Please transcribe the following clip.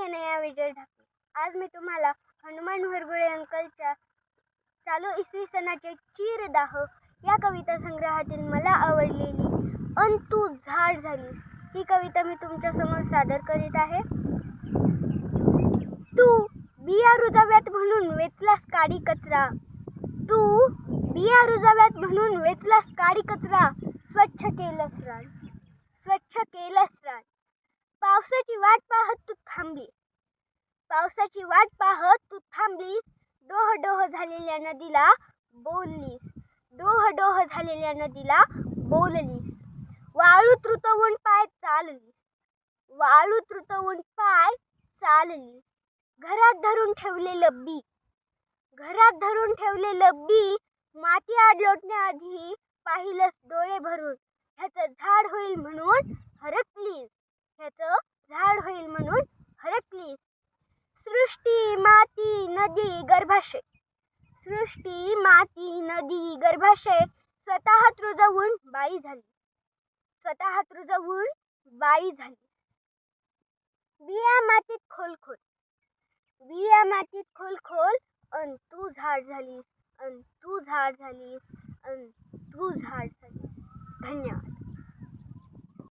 मी विजय ठाकरे. आज मी तुम्हाला हनुमान हरगुळे अंकलच्या चालू इसवी सणाचे चीरदाह या कविता संग्रहातील मला आवडलेली अन तू झाड झालीस ही कविता मी तुमच्यासमोर सादर करीत आहे. तू बिया रुजाव्यात म्हणून वेचलास काडी कचरा. तू बिया रुजाव्यात म्हणून वेचला पावसाची वाट पाहत तू थांबली. पावसाची वाट पाहत तू थांबली डोह डोह झालेल्या नदीला बोललीस. डोह डोह झालेल्या नदीला बोललीस. वाळू त्रुतवून पाय चाललीस. वाळू त्रुतवून पाय चालली घरात धरून ठेवलेलं बी. घरात धरून ठेवलेलं बी माती आड लोटण्याआधी पाहिलंस डोळे भरून. ह्याचं झाड होईल म्हणून हरकलीस ह्याचं झाड होईल म्हणून हरकलीस सृष्टी माती नदी गर्भाशय. सृष्टी माती नदी गर्भाशय. स्वतः रुजवून बाई झाली. स्वतः रुजवून बाई झाली. बिया मातीत खोल खोल बिया मातीत खोल खोल अन तू झाड झालीस. अन तू झाड झालीस. अन तू झाड झालीस. धन्यवाद.